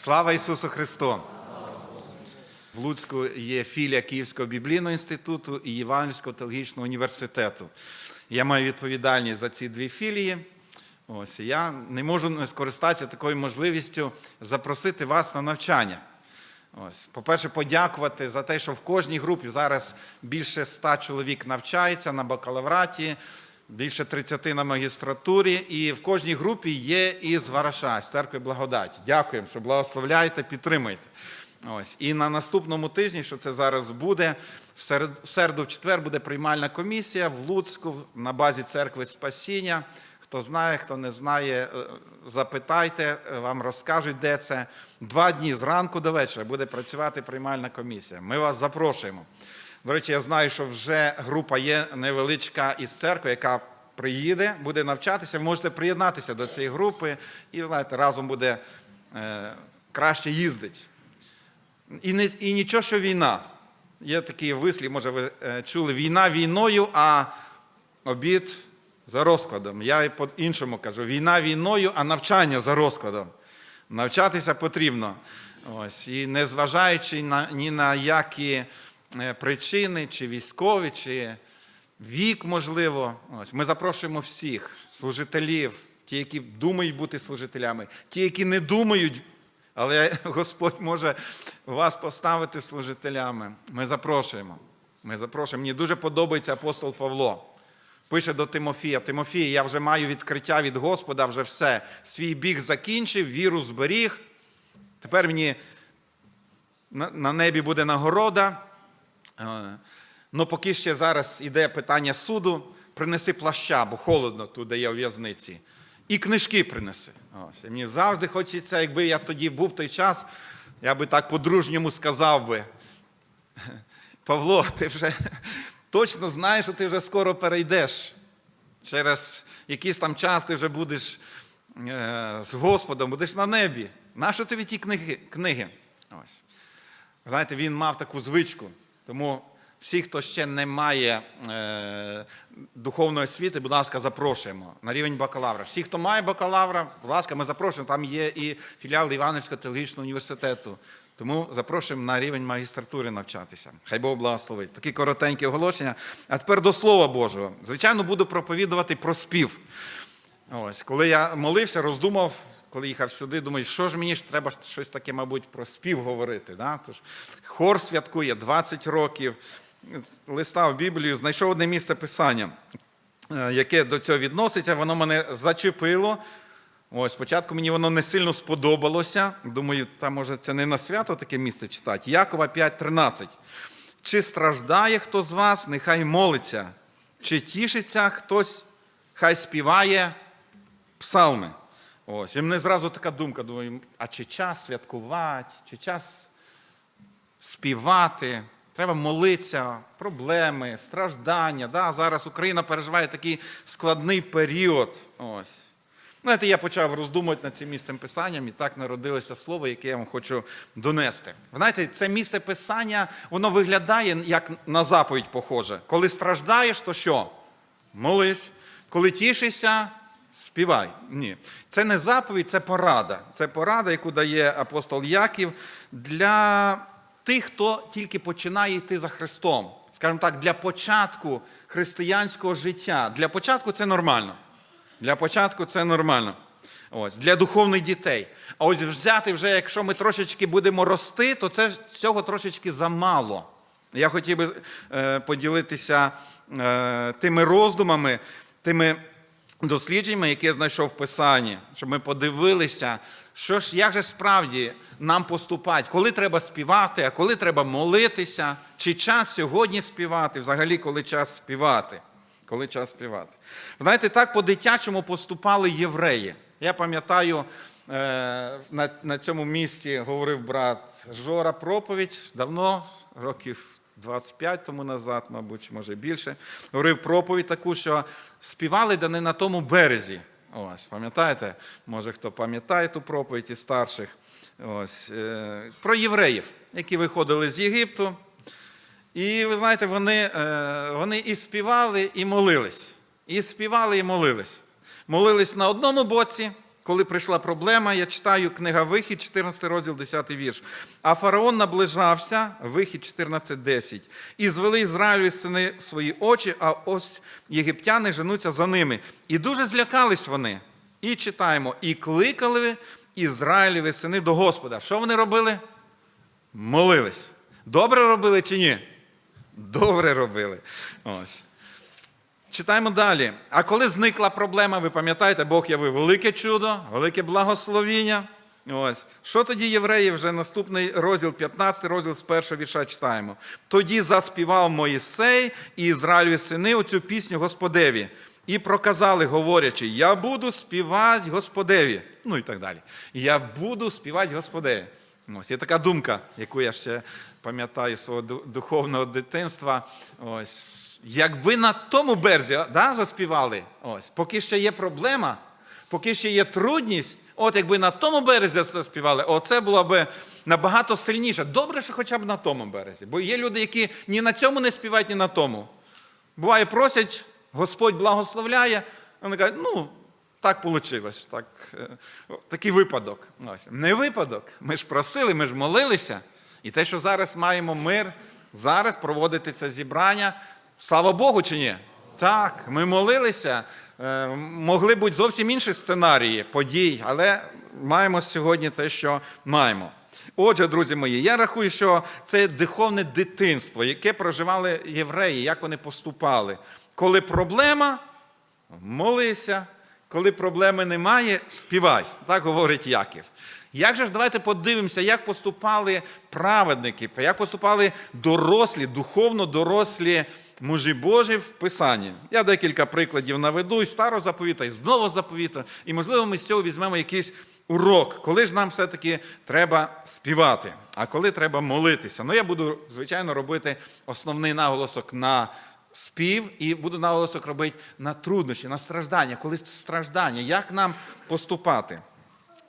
Слава Ісусу Христу! В Луцьку є філія Київського біблійного інституту і Євангельського теологічного університету. Я маю відповідальність за ці дві філії. Ось я не можу не скористатися такою можливістю запросити вас на навчання. Ось, по-перше, подякувати за те, що в кожній групі зараз більше ста чоловік навчається на бакалавраті, більше 30 на магістратурі, і в кожній групі є із Вараша, з церкви Благодать. Дякуємо, що благословляєте, підтримуєте. Ось. І на наступному тижні, що це зараз буде, в серед- середу, в четвер буде приймальна комісія в Луцьку на базі церкви Спасіння. Хто знає, хто не знає, е, запитайте, е, вам розкажуть, де це. Два дні зранку до вечора буде працювати приймальна комісія. Ми вас запрошуємо. До речі, я знаю, що вже група є невеличка із церкви, яка приїде, буде навчатися. Ви можете приєднатися до цієї групи і, знаєте, разом буде е, краще їздити. І, не, і нічого, що війна. Є такий вислів, може, ви е, чули, війна війною, а обід за розкладом. Я по-іншому кажу: війна війною, а навчання за розкладом. Навчатися потрібно. Ось. І незважаючи на, ні на які е, причини, чи військові, чи вік, можливо. Ось. Ми запрошуємо всіх служителів, ті, які думають бути служителями, ті, які не думають, але Господь може вас поставити служителями. Ми запрошуємо. Ми запрошуємо. Мені дуже подобається апостол Павло. Пише до Тимофія: Тимофій, я вже маю відкриття від Господа, вже все. Свій біг закінчив, віру зберіг. Тепер мені на, небі буде нагорода. Ну, поки ще зараз іде питання суду, принеси плаща, бо холодно тут, де я в в'язниці. І книжки принеси. Ось. І мені завжди хочеться, якби я тоді був той час, я би так по-дружньому сказав би. Павло, ти вже точно знаєш, що ти вже скоро перейдеш. Через якийсь там час ти вже будеш е, з Господом, будеш на небі. Нащо тобі ті книги? книги? Ось. Знаєте, він мав таку звичку. Тому всі, хто ще не має е, духовної освіти, будь ласка, запрошуємо на рівень бакалавра. Всі, хто має бакалавра, будь ласка, ми запрошуємо. Там є і філіал Іванівського теологічного університету. Тому запрошуємо на рівень магістратури навчатися. Хай Бог благословить. Такі коротенькі оголошення. А тепер до Слова Божого. Звичайно, буду проповідувати про спів. Ось, коли я молився, роздумав, коли їхав сюди, думаю, що ж мені ж треба щось таке, мабуть, про спів говорити. Да? Тож, хор святкує 20 років, листав Біблію, знайшов одне місце писання, е, яке до цього відноситься, воно мене зачепило. Ось, спочатку мені воно не сильно сподобалося. Думаю, та може це не на свято таке місце читати. Якова 5.13. Чи страждає хто з вас, нехай молиться, чи тішиться хтось, хай співає псалми. Ось. І мене зразу така думка, думаю, а чи час святкувати, чи час співати? Треба молитися, проблеми, страждання. Да? Зараз Україна переживає такий складний період. Ось. Знаєте, я почав роздумувати над цим місцем писанням, і так народилося слово, яке я вам хочу донести. Знаєте, це місце писання, воно виглядає як на заповідь похоже. Коли страждаєш, то що? Молись. Коли тішишся, співай. Ні. Це не заповідь, це порада. Це порада, яку дає апостол Яків для тих, хто тільки починає йти за Христом. Скажімо так, для початку християнського життя. Для початку це нормально. Для початку це нормально. Ось, для духовних дітей. А ось взяти вже, якщо ми трошечки будемо рости, то це цього трошечки замало. Я хотів би е, поділитися е, тими роздумами, тими дослідженнями, які я знайшов в Писанні, щоб ми подивилися, що ж, як же справді нам поступати, коли треба співати, а коли треба молитися, чи час сьогодні співати, взагалі, коли час співати коли час співати. Знаєте, так по-дитячому поступали євреї. Я пам'ятаю, е, на, цьому місці говорив брат Жора проповідь давно, років 25 тому назад, мабуть, може більше. Говорив проповідь таку, що співали да не на тому березі. Ось, пам'ятаєте? Може, хто пам'ятає ту проповідь із старших. Ось, е, про євреїв, які виходили з Єгипту. І ви знаєте, вони, е, вони і співали, і молились. І співали, і молились. Молились на одному боці, коли прийшла проблема, я читаю книга Вихід, 14 розділ, 10 вірш. А фараон наближався, вихід 14.10. І звели Ізраїлю сини свої очі, а ось єгиптяни женуться за ними. І дуже злякались вони. І читаємо: і кликали Ізраїлеві сини до Господа. Що вони робили? Молились. Добре робили чи ні? Добре робили. Ось. Читаємо далі. А коли зникла проблема, ви пам'ятаєте, Бог явив велике чудо, велике благословіння. Ось. Що тоді євреї, вже наступний розділ, 15 розділ з першого вірша читаємо. Тоді заспівав Моїсей і Ізраїльові сини оцю пісню Господеві. І проказали, говорячи, я буду співати Господеві. Ну і так далі. Я буду співати Господеві. Ось є така думка, яку я ще пам'ятаю свого духовного дитинства. Ось. Якби на тому березі да, заспівали, ось, поки ще є проблема, поки ще є трудність, от якби на тому березі заспівали, оце було б набагато сильніше. Добре, що хоча б на тому березі. Бо є люди, які ні на цьому не співають, ні на тому. Буває, просять, Господь благословляє, вони кажуть, ну, так вийшло, так, е, такий випадок. Не випадок. Ми ж просили, ми ж молилися. І те, що зараз маємо мир, зараз проводити це зібрання, слава Богу чи ні? Так, ми молилися. Е, Могли бути зовсім інші сценарії подій, але маємо сьогодні те, що маємо. Отже, друзі мої, я рахую, що це духовне дитинство, яке проживали євреї, як вони поступали. Коли проблема, молися, коли проблеми немає, співай. Так говорить Яків. Як же ж давайте подивимося, як поступали праведники, як поступали дорослі, духовно дорослі мужі Божі в Писанні. Я декілька прикладів наведу із старого заповіта, і з нового заповіта, і, можливо, ми з цього візьмемо якийсь урок, коли ж нам все-таки треба співати, а коли треба молитися. Ну, я буду, звичайно, робити основний наголосок на спів і буду наголосок робити на труднощі, на страждання, коли страждання, як нам поступати.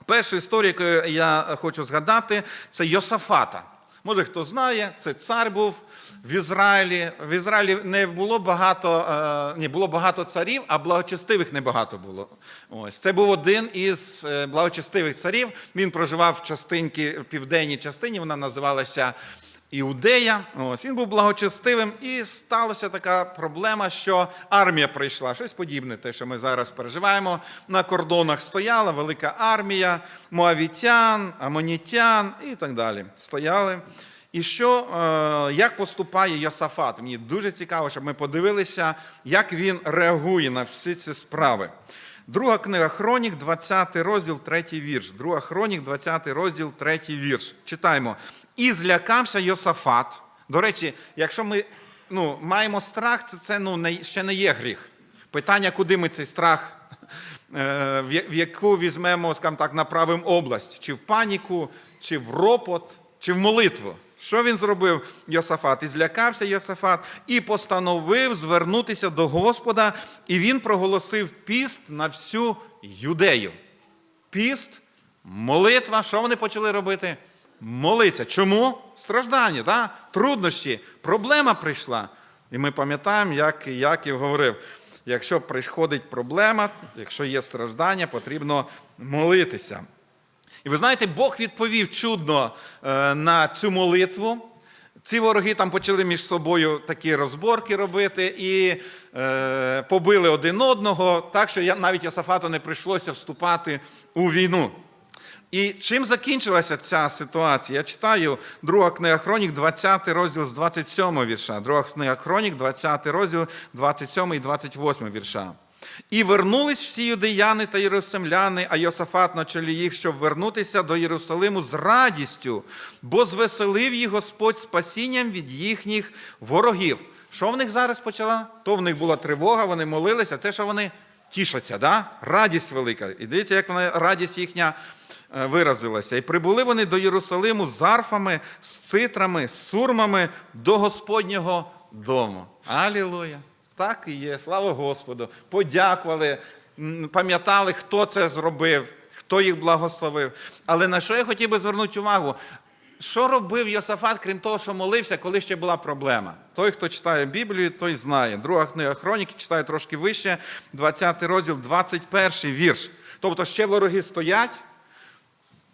Першу історію, яку я хочу згадати, це Йосафата. Може, хто знає, це цар був в Ізраїлі. В Ізраїлі не було багато, е, ні, було багато царів, а благочестивих небагато було. Ось це був один із е, благочестивих царів. Він проживав в частинці, в південній частині, вона називалася Іудея. Ось він був благочестивим, і сталася така проблема, що армія прийшла. Щось подібне, те, що ми зараз переживаємо. На кордонах стояла велика армія моавітян, амонітян і так далі. Стояли. І що, е, як поступає Йосафат? Мені дуже цікаво, щоб ми подивилися, як він реагує на всі ці справи. Друга книга Хронік, 20 розділ, 3 вірш. Друга Хронік, 20 розділ, 3 вірш. Читаємо. І злякався Йосафат. До речі, якщо ми ну, маємо страх, це, це ну, не, ще не є гріх. Питання, куди ми цей страх, е, в яку візьмемо, скажімо так, направимо область, чи в паніку, чи в ропот, чи в молитву. Що він зробив Йосафат? І злякався Йосафат і постановив звернутися до Господа, і він проголосив піст на всю юдею. Піст, молитва. Що вони почали робити? Молиться. Чому? Страждання, да? труднощі, проблема прийшла. І ми пам'ятаємо, як Яків говорив: якщо приходить проблема, якщо є страждання, потрібно молитися. І ви знаєте, Бог відповів чудно е, на цю молитву. Ці вороги там почали між собою такі розборки робити і е, побили один одного, так що я, навіть Йосафату не прийшлося вступати у війну. І чим закінчилася ця ситуація? Я читаю друга книга Хронік, 20 розділ з 27 вірша. Друга книга Хронік, 20 розділ, 27 і 28 вірша. І вернулись всі юдеяни та єрусалимляни, а Йосафат на чолі їх, щоб вернутися до Єрусалиму з радістю, бо звеселив їх Господь спасінням від їхніх ворогів. Що в них зараз почала? То в них була тривога, вони молилися. Це що вони тішаться, да? радість велика. І дивіться, як вона радість їхня виразилася. І прибули вони до Єрусалиму з арфами, з цитрами, з сурмами до Господнього дому. Алілуя! Так і є, слава Господу. Подякували, пам'ятали, хто це зробив, хто їх благословив. Але на що я хотів би звернути увагу? Що робив Йосафат, крім того, що молився, коли ще була проблема? Той, хто читає Біблію, той знає. Друга книга Хроніки читає трошки вище, 20 розділ, 21 вірш. Тобто ще вороги стоять,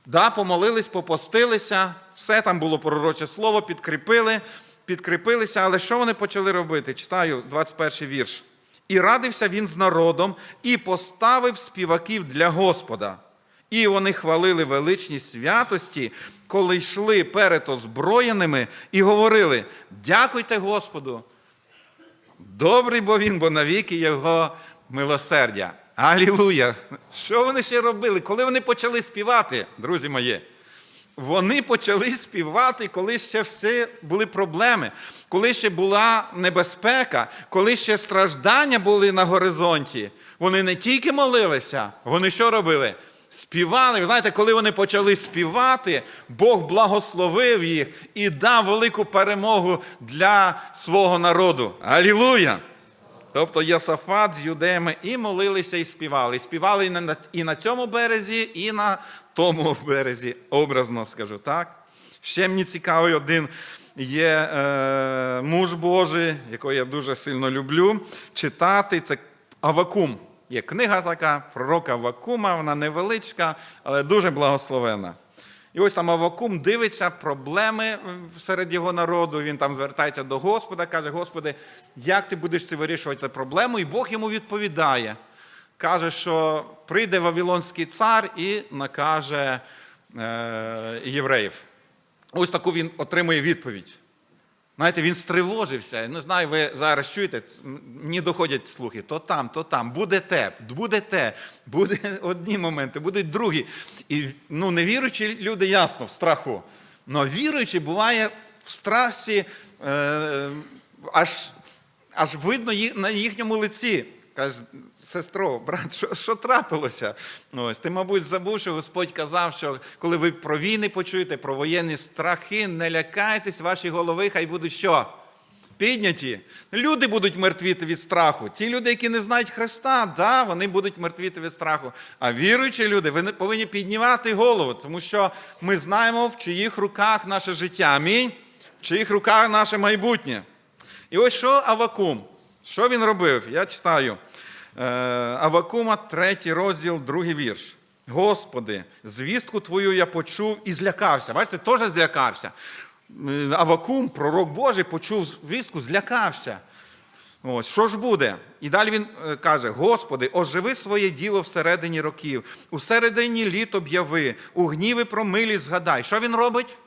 да, помолились, попостилися, все там було пророче слово, підкріпили, підкріпилися, але що вони почали робити? Читаю 21 вірш. І радився він з народом, і поставив співаків для Господа. І вони хвалили величність святості, коли йшли перед озброєними і говорили: Дякуйте Господу, Добрий бо він, бо навіки його милосердя. Алілуя! Що вони ще робили? Коли вони почали співати, друзі мої? Вони почали співати, коли ще все були проблеми, коли ще була небезпека, коли ще страждання були на горизонті. Вони не тільки молилися, вони що робили? Співали. Ви знаєте, коли вони почали співати, Бог благословив їх і дав велику перемогу для свого народу. Алілуя! Тобто Йосафат з юдеями і молилися, і співали. І співали і на, і на цьому березі, і на тому березі, образно скажу так. Ще мені цікавий один є е, муж Божий, якого я дуже сильно люблю читати. Це Авакум. Є книга така пророка Авакума, вона невеличка, але дуже благословена. І ось там Авакум дивиться проблеми серед його народу. Він там звертається до Господа, каже: Господи, як ти будеш це вирішувати проблему? І Бог йому відповідає. Каже, що прийде Вавилонський цар і накаже е, євреїв. Ось таку він отримує відповідь. Знаєте, він стривожився. Не знаю, ви зараз чуєте, мені доходять слухи, то там, то там, буде те, буде те, буде одні моменти, будуть другі. І ну, невіруючі люди ясно в страху. Але віруючі буває в страсі, е, аж, аж видно на їхньому лиці. Каже, сестро, брат, що, що трапилося? Ось, ти, мабуть, забув, що Господь казав, що коли ви про війни почуєте, про воєнні страхи, не лякайтесь, ваші голови хай будуть що? Підняті. Люди будуть мертвіти від страху. Ті люди, які не знають Христа, да, вони будуть мертвіти від страху. А віруючі люди, ви повинні піднімати голову, тому що ми знаємо, в чиїх руках наше життя. Амінь. В чиїх руках наше майбутнє. І ось що Авакум? Що він робив? Я читаю. Е, Авакума, третій розділ, другий вірш. Господи, звістку Твою я почув і злякався. Бачите, теж злякався. Е, Авакум, пророк Божий, почув звістку, злякався. Ось, що ж буде? І далі він е, каже: Господи, оживи своє діло всередині років, у середині літ об'яви, у гніви про милість згадай. Що він робить?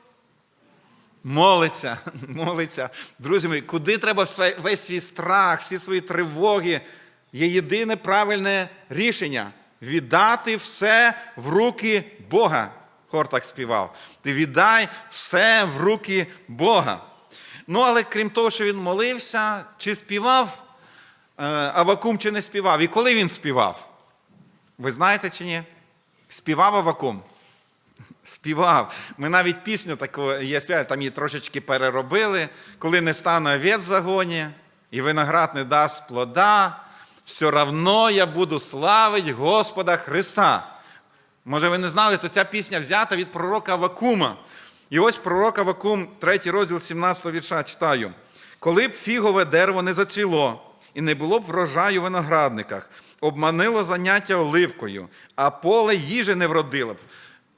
Молиться, молиться. Друзі мої, куди треба весь свій страх, всі свої тривоги? Є єдине правильне рішення віддати все в руки Бога. Хор так співав. Ти віддай все в руки Бога. Ну, але крім того, що він молився, чи співав е, Авакум, чи не співав? І коли він співав? Ви знаєте чи ні? Співав Авакум. Співав. Ми навіть пісню таку є співали, там її трошечки переробили. Коли не стане овець в загоні, і виноград не дасть плода, все равно я буду славить Господа Христа. Може, ви не знали, то ця пісня взята від пророка Вакума. І ось пророк Авакум, 3 розділ 17 вірша, читаю. Коли б фігове дерево не зацвіло, і не було б врожаю в виноградниках, обманило заняття оливкою, а поле їжі не вродило б.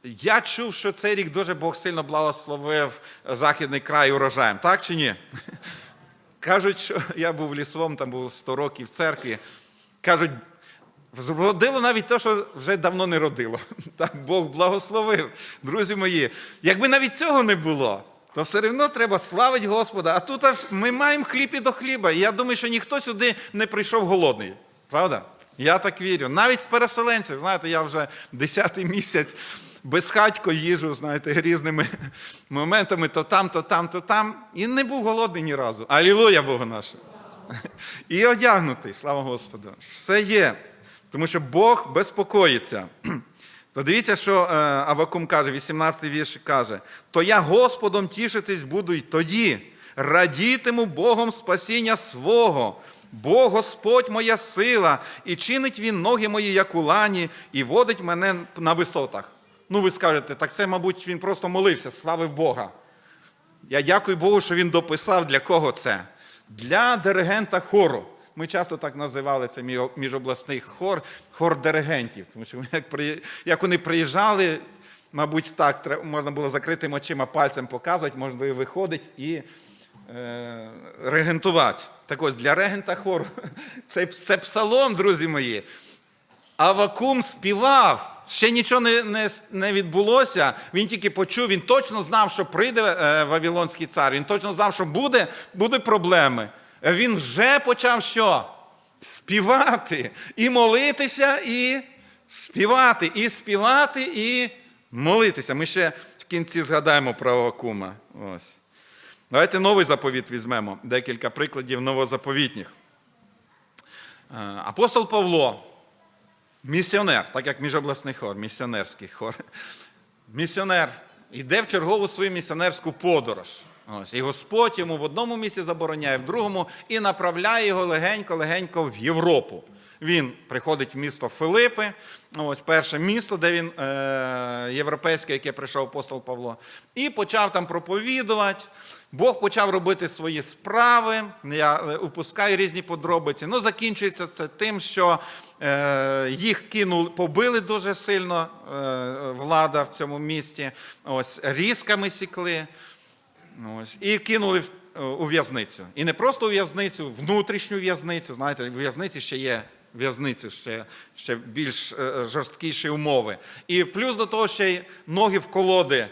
Я чув, що цей рік дуже Бог сильно благословив західний край урожаєм, так чи ні? Кажуть, що я був лісом, там був 100 років в церкві. Кажуть, Зродило навіть те, що вже давно не родило. Так Бог благословив. Друзі мої, якби навіть цього не було, то все одно треба славити Господа. А тут ми маємо хліб і до хліба. І я думаю, що ніхто сюди не прийшов голодний. Правда? Я так вірю. Навіть з переселенців, знаєте, я вже 10-й місяць безхатько їжу, знаєте, різними моментами, то там, то там, то там. І не був голодний ні разу. Алілуя Богу нашому. І одягнутий, слава Господу. Все є. Тому що Бог безпокоїться. То дивіться, що е, Авакум каже, 18 вірш каже: то я Господом тішитись буду й тоді, радітиму Богом спасіння свого. Бо Господь моя сила, і чинить Він ноги мої, як у лані, і водить мене на висотах. Ну, ви скажете, так це, мабуть, він просто молився, славив Бога. Я дякую Богу, що він дописав, для кого це. Для диригента хору. Ми часто так називали це міжобласний хор, хор диригентів. Тому що як, вони приїжджали, мабуть, так можна було закритими очима пальцем показувати, можна і виходить і е, регентувати. Так ось для регента хору це, це псалом, друзі мої. Авакум співав. Ще нічого не, не, не відбулося. Він тільки почув, він точно знав, що прийде е, Вавилонський цар. Він точно знав, що буде, буде проблеми. Він вже почав що? Співати. І молитися, і співати. І співати, і молитися. Ми ще в кінці згадаємо про Авакума. Ось. Давайте новий заповіт візьмемо. Декілька прикладів новозаповітніх. Е, Апостол Павло. Місіонер, так як міжобласний хор, місіонерський хор. Місіонер йде в чергову свою місіонерську подорож. Ось, і Господь йому в одному місці забороняє, в другому і направляє його легенько-легенько в Європу. Він приходить в місто Филипи, ось перше місто, де він е, європейське, яке прийшов апостол Павло, і почав там проповідувати. Бог почав робити свої справи. Я е, упускаю різні подробиці. Ну, закінчується це тим, що е, їх кинули, побили дуже сильно е, влада в цьому місті. Ось різками сікли. Ось, і кинули у в'язницю. І не просто у в'язницю, внутрішню в'язницю. Знаєте, в в'язниці ще є в'язниці, ще, ще більш жорсткіші умови. І плюс до того ще й ноги в колоди е,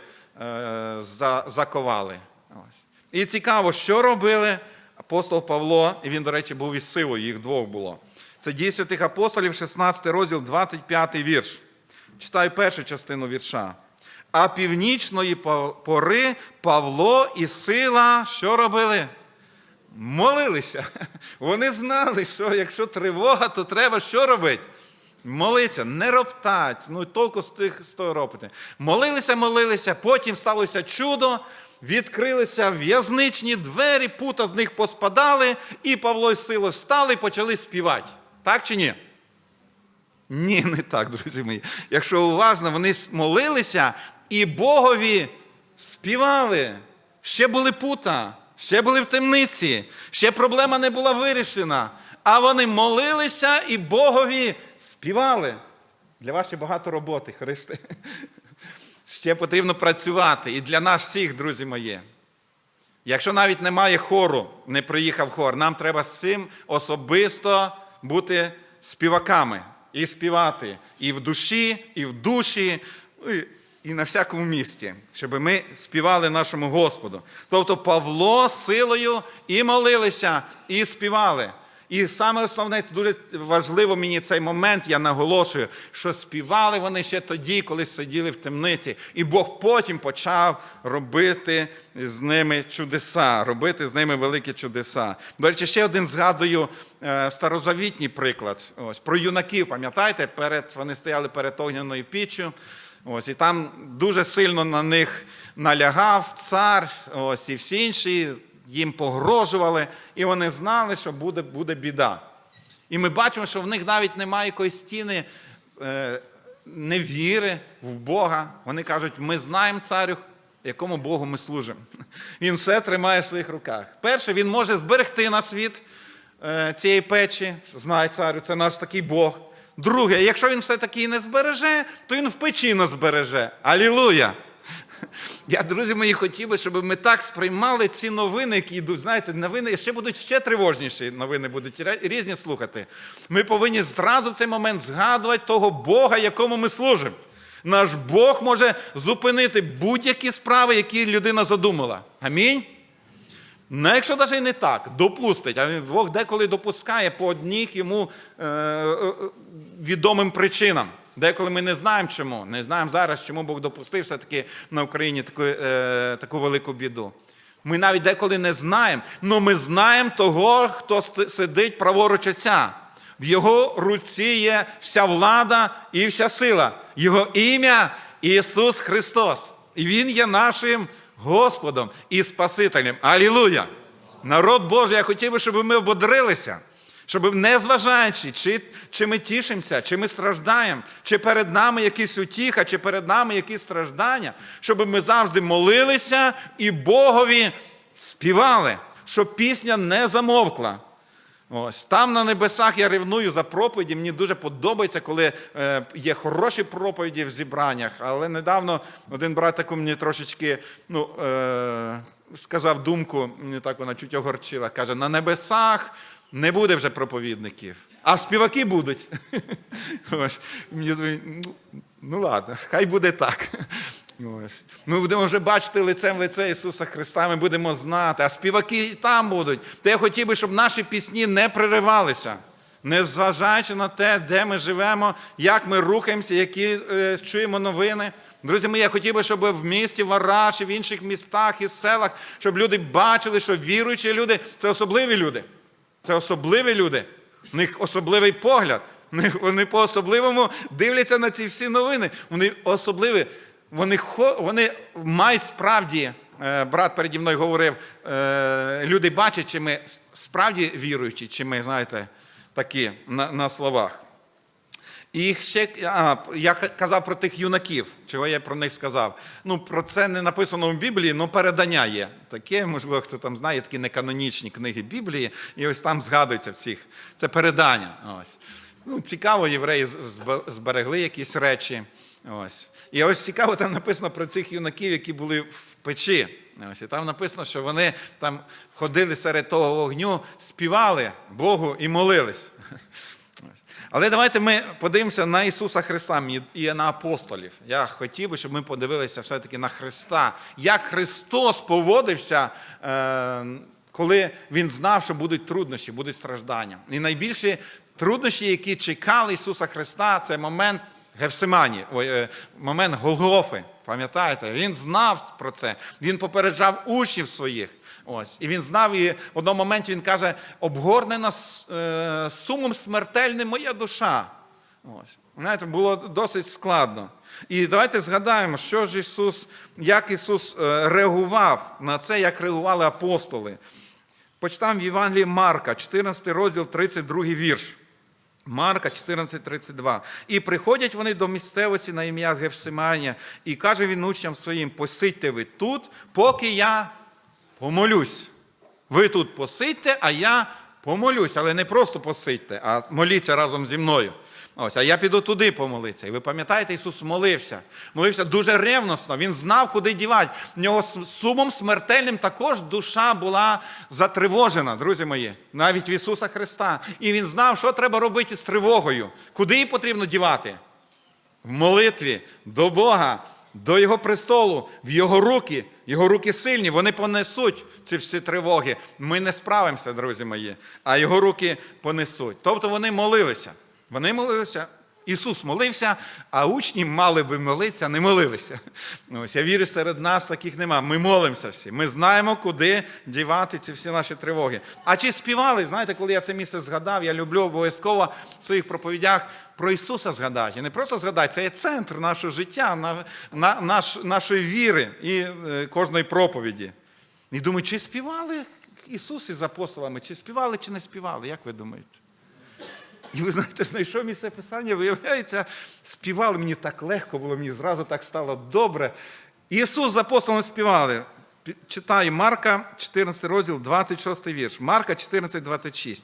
за, заковали. Ось. І цікаво, що робили апостол Павло, і він, до речі, був із силою, їх двох було. Це дії святих апостолів, 16 розділ, 25 вірш. Читаю першу частину вірша. А північної по- пори Павло і сила що робили? Молилися. Вони знали, що якщо тривога, то треба що робити? Молиться, не роптать, ну толку з тих з того ропити. Молилися, молилися, потім сталося чудо, відкрилися в'язничні двері, пута з них поспадали, і Павло і Сила встали і почали співати. Так чи ні? Ні, не так, друзі мої. Якщо уважно, вони молилися і Богові співали. Ще були пута, ще були в темниці, ще проблема не була вирішена. А вони молилися і Богові співали. Для вас ще багато роботи, Христе. Ще потрібно працювати. І для нас всіх, друзі мої. Якщо навіть немає хору, не приїхав хор, нам треба з цим особисто бути співаками і співати і в душі, і в душі, ну, і- на всякому місці, щоб ми співали нашому Господу. Тобто Павло силою і молилися, і співали. І саме основне, дуже важливо мені цей момент, я наголошую, що співали вони ще тоді, коли сиділи в темниці. І Бог потім почав робити з ними чудеса, робити з ними великі чудеса. До речі, ще один згадую е, старозавітній приклад. Ось, про юнаків, пам'ятаєте, перед, вони стояли перед огняною піччю. Ось, і там дуже сильно на них налягав цар, ось, і всі інші їм погрожували, і вони знали, що буде, буде біда. І ми бачимо, що в них навіть немає якоїсь стіни е, невіри в Бога. Вони кажуть, ми знаємо царю, якому Богу ми служимо. Він все тримає в своїх руках. Перше, він може зберегти нас від е, цієї печі, знає царю, це наш такий Бог. Друге, якщо він все-таки не збереже, то він в печі нас збереже. Алілуя! Я, друзі мої, хотів би, щоб ми так сприймали ці новини, які йдуть. Знаєте, новини ще будуть ще тривожніші новини, будуть різні слухати. Ми повинні зразу в цей момент згадувати того Бога, якому ми служимо. Наш Бог може зупинити будь-які справи, які людина задумала. Амінь. Ну, якщо навіть і не так, допустить, а Бог деколи допускає по одніх йому е, е, відомим причинам. Деколи ми не знаємо чому. Не знаємо зараз, чому Бог допустив все-таки на Україні таку, е, таку велику біду. Ми навіть деколи не знаємо, але ми знаємо того, хто сидить праворуч Отця. В його руці є вся влада і вся сила. Його ім'я Ісус Христос. І Він є нашим Господом і Спасителем. Алілуя! Народ Божий, я хотів би, щоб ми ободрилися, щоб не зважаючи, чи, чи ми тішимося, чи ми страждаємо, чи перед нами якісь утіха, чи перед нами якісь страждання, щоб ми завжди молилися і Богові співали, щоб пісня не замовкла. Ось там на небесах я ревную за проповіді. Мені дуже подобається, коли е, є хороші проповіді в зібраннях. Але недавно один брат таку мені трошечки ну, е, сказав думку, мені так вона чуть огорчила. Каже: на небесах не буде вже проповідників, а співаки будуть. Ось. Ну, ну ладно, хай буде так. Ось. Ми будемо вже бачити лицем лице Ісуса Христа, ми будемо знати, а співаки і там будуть. То я хотів би, щоб наші пісні не переривалися, не зважаючи на те, де ми живемо, як ми рухаємося, які е, чуємо новини. Друзі мої, я хотів би, щоб в місті Вараші, в інших містах і селах, щоб люди бачили, що віруючі люди це особливі люди. Це особливі люди. У них особливий погляд. Вони- по-особливому дивляться на ці всі новини. Вони особливі. Вони, вони мають справді, е, брат переді мною говорив, е, люди бачать, чи ми справді віруючі, чи ми, знаєте, такі на, на словах. І ще а, я казав про тих юнаків. Чого я про них сказав? Ну, про це не написано в Біблії, але передання є. Таке, можливо, хто там знає, такі неканонічні книги Біблії, і ось там згадується в цих. Це передання. Ось. Ну, цікаво, євреї зберегли якісь речі. Ось. І ось цікаво, там написано про цих юнаків, які були в печі. Ось, і там написано, що вони там ходили серед того вогню, співали Богу і молились. Але давайте ми подивимося на Ісуса Христа і на апостолів. Я хотів би, щоб ми подивилися все-таки на Христа. Як Христос поводився, е, коли Він знав, що будуть труднощі, будуть страждання. І найбільші труднощі, які чекали Ісуса Христа, це момент Гефсимані, ой, е, момент Голгофи. Пам'ятаєте? Він знав про це. Він попереджав учнів своїх. Ось. І він знав, і в одному моменті він каже: обгорнена е, сумом смертельним моя душа. Ось. Знаєте, було досить складно. І давайте згадаємо, що ж Ісус, як Ісус е, реагував на це, як реагували апостоли. Почитаємо в Євангелії Марка, 14 розділ, 32 вірш. Марка 14:32. І приходять вони до місцевості на ім'я Гефсиманія, і каже він учням своїм: посидьте ви тут, поки я помолюсь. Ви тут посидьте, а я помолюсь. Але не просто посидьте, а моліться разом зі мною. Ось, а я піду туди помолитися. І ви пам'ятаєте, Ісус молився. Молився дуже ревносно. Він знав, куди дівати. В нього сумом смертельним також душа була затривожена, друзі мої, навіть в Ісуса Христа. І він знав, що треба робити з тривогою, куди її потрібно дівати в молитві до Бога, до Його престолу, в Його руки. Його руки сильні, вони понесуть ці всі тривоги. Ми не справимося, друзі мої, а його руки понесуть. Тобто вони молилися. Вони молилися. Ісус молився, а учні мали би молитися, не молилися. Ось я вірю, серед нас таких нема. Ми молимося всі. Ми знаємо, куди дівати ці всі наші тривоги. А чи співали? Знаєте, коли я це місце згадав, я люблю обов'язково в своїх проповідях про Ісуса згадати. Не просто згадати, це є центр нашого життя, на, на, наш, нашої віри і е, кожної проповіді. І думаю, чи співали Ісус із апостолами, чи співали, чи не співали? Як ви думаєте? І ви знаєте, знайшов місце писання, виявляється, співали мені так легко було, мені зразу так стало добре. Ісус з апостолом співали. Пі- Читаю Марка, 14 розділ, 26 вірш. Марка 14, 26.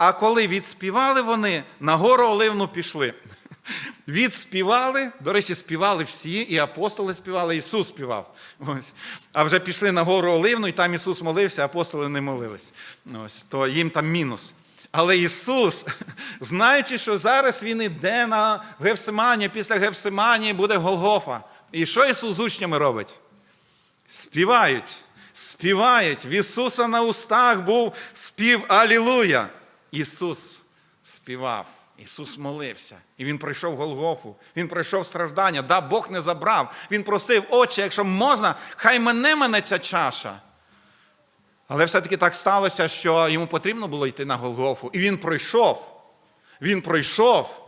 А коли відспівали вони, на гору Оливну пішли. Відспівали, до речі, співали всі, і апостоли співали, Ісус співав. Ось. А вже пішли на гору Оливну, і там Ісус молився, а апостоли не молились. Ось. То їм там мінус. Але Ісус, знаючи, що зараз Він іде на Гефсимані, після Гефсимані буде Голгофа. І що Ісус з учнями робить? Співають, співають. В Ісуса на устах був спів Алілуя. Ісус співав, Ісус молився. І Він пройшов Голгофу, Він пройшов страждання. Да, Бог не забрав. Він просив, Отче, якщо можна, хай мене мене ця чаша. Але все-таки так сталося, що йому потрібно було йти на Голгофу. І він пройшов. Він пройшов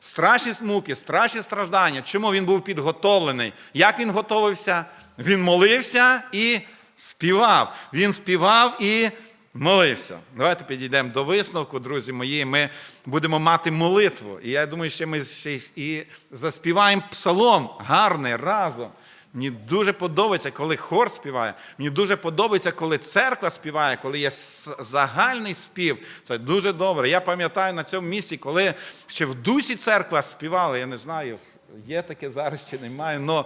страшні муки, страшні страждання. Чому він був підготовлений? Як він готовився? Він молився і співав. Він співав і молився. Давайте підійдемо до висновку, друзі мої. Ми будемо мати молитву. І я думаю, що ми ще і заспіваємо псалом гарний разом. Мені дуже подобається, коли хор співає. Мені дуже подобається, коли церква співає, коли є загальний спів. Це дуже добре. Я пам'ятаю на цьому місці, коли ще в дусі церква співала, я не знаю, є таке зараз чи немає, але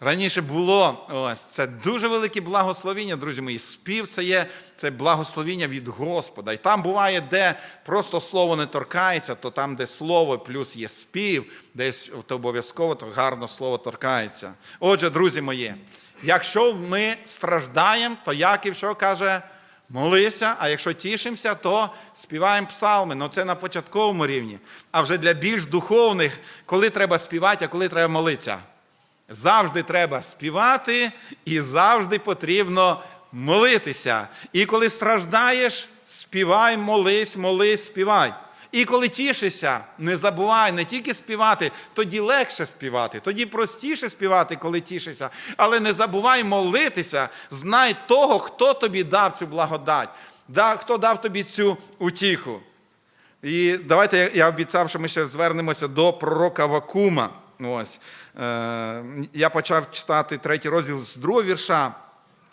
раніше було. Ось це дуже велике благословіння, друзі мої. Спів це є це благословіння від Господа. І там буває, де просто слово не торкається, то там, де слово плюс є спів, десь то обов'язково то гарно слово торкається. Отже, друзі мої, якщо ми страждаємо, то Яків що каже? Молися, а якщо тішимося, то співаємо псалми. Ну це на початковому рівні. А вже для більш духовних, коли треба співати, а коли треба молитися. Завжди треба співати і завжди потрібно молитися. І коли страждаєш, співай, молись, молись, співай. І коли тішишся, не забувай не тільки співати, тоді легше співати, тоді простіше співати, коли тішишся. Але не забувай молитися, знай того, хто тобі дав цю благодать, хто дав тобі цю утіху. І давайте я- обіцяв, що ми ще звернемося до пророка Вакума. Ось. Е, я почав читати третій розділ з другого вірша,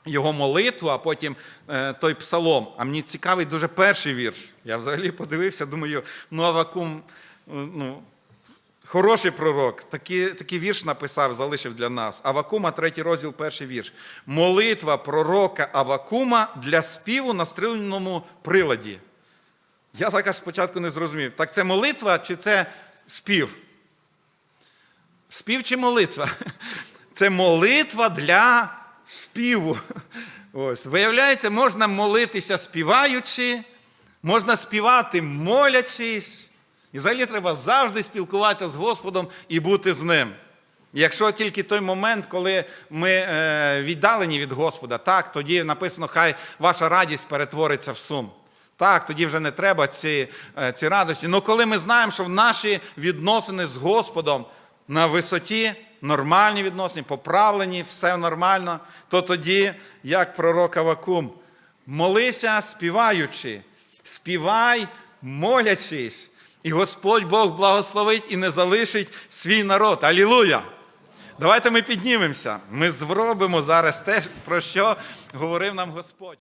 його молитву, а потім е, той псалом. А мені цікавий дуже перший вірш. Я взагалі подивився, думаю, ну Авакум, е, ну, Хороший пророк, такий, такий вірш написав, залишив для нас. Авакума, третій розділ, перший вірш. Молитва пророка Авакума для співу на стрільному приладі. Я так аж спочатку не зрозумів. Так це молитва чи це спів? Спів чи молитва? Це молитва для співу. Ось. Виявляється, можна молитися співаючи, можна співати молячись. І взагалі треба завжди спілкуватися з Господом і бути з ним. Якщо тільки той момент, коли ми е, віддалені від Господа, так, тоді написано, хай ваша радість перетвориться в сум. Так, тоді вже не треба ці, е, ці радості. Але коли ми знаємо, що наші відносини з Господом на висоті, нормальні відносини, поправлені, все нормально, то тоді, як пророк Авакум, молися співаючи, співай, молячись, і Господь Бог благословить і не залишить свій народ. Алілуя! Давайте ми піднімемося. Ми зробимо зараз те, про що говорив нам Господь.